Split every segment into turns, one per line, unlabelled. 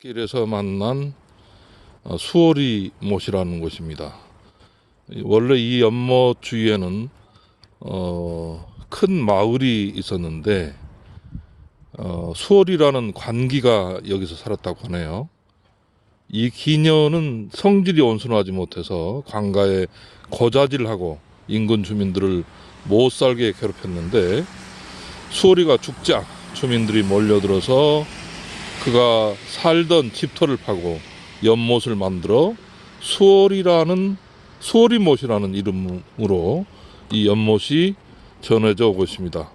길에서 만난 어, 수오리 못이라는 곳입니다. 이- 원래 이 연못 주위에는 어, 큰 마을이 있었는데 어, 수오리라는 관기가 여기서 살았다고 하네요. 이 기녀는 성질이 온순하지 못해서 관가에 고자질하고 인근 주민들을 못 살게 괴롭혔는데 수오리가 죽자 주민들이 몰려들어서 그가 살던 집터를 파고 연못을 만들어 수월이라는 수월이못이라는 이름으로 이 연못이 전해져 오고 있습니다.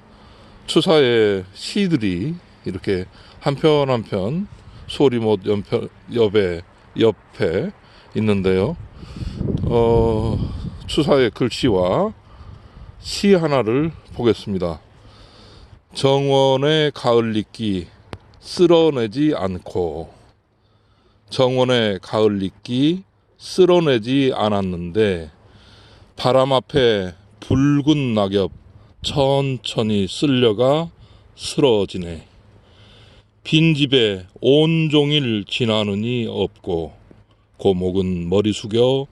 추사의 시들이 이렇게 한편 한편 수월이못 연편, 옆에 옆에 있는데요. 어, 추사의 글씨와 시 하나를 보겠습니다. 정원의 가을 잊기 쓸어내지 않고 정원의 가을 잊기 쓸어내지 않았는데 바람 앞에 붉은 낙엽 천천히 쓸려가 쓰러지네. 빈집에 온종일 지나느니 없고 고목은 머리 숙여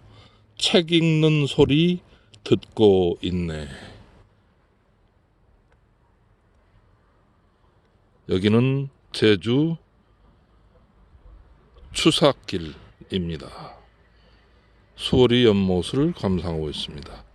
책 읽는 소리 듣고 있네. 여기는 제주 추삭길입니다. 수월이 연못을 감상하고 있습니다.